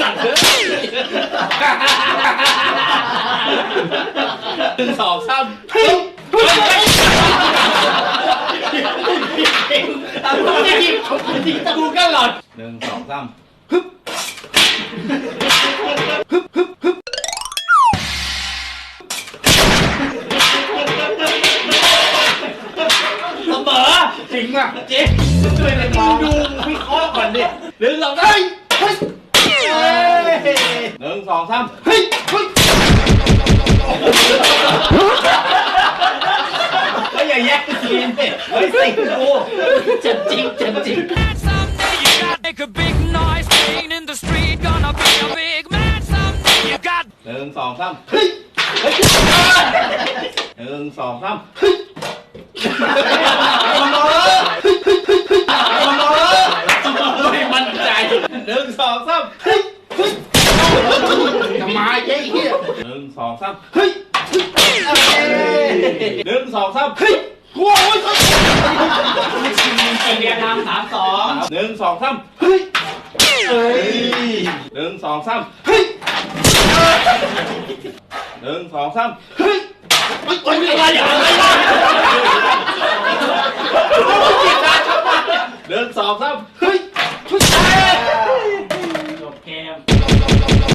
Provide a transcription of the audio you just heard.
สัตว์เลยหนึ่งสองสามเฮ้ยเฮ้ยตามกูไม่ยิงกูก็หลอดหนึ่งสองสามฮึบฮึบฮึบฮึบเสมอจริงอะจริงช่วยกันมองดูวิเคราะห์ก่อนดิหนึ่งสองสามเฮ้เฮ้ย สองสามเฮ้ยเฮ้ยก็อย่าแยกซีนสิเฮ้ยสิกูจะจริงจะจริง Someday you gotta make a big noise, playing in the street, gonna be a big man. Someday you got หนึ่งสองสามเฮ้ยเฮ้ยหนึ่งสองสามเฮ้ยไม่มั่นใจหนึ่งสองสามเฮ้ยเฮ้ย จะมาเย้ยหนึ่งสองสามเฮ้ยหนึ่งสองสามเฮ้ยกลัวเว้ยเป็นเยทำสามสองหนึ่งสองสามเฮ้ยหนึ่งสองสามเฮ้ยหนึ่งสองสามเฮ้ยไม่ไม่อะไรอย่างไรวะหนึ่งสองสาม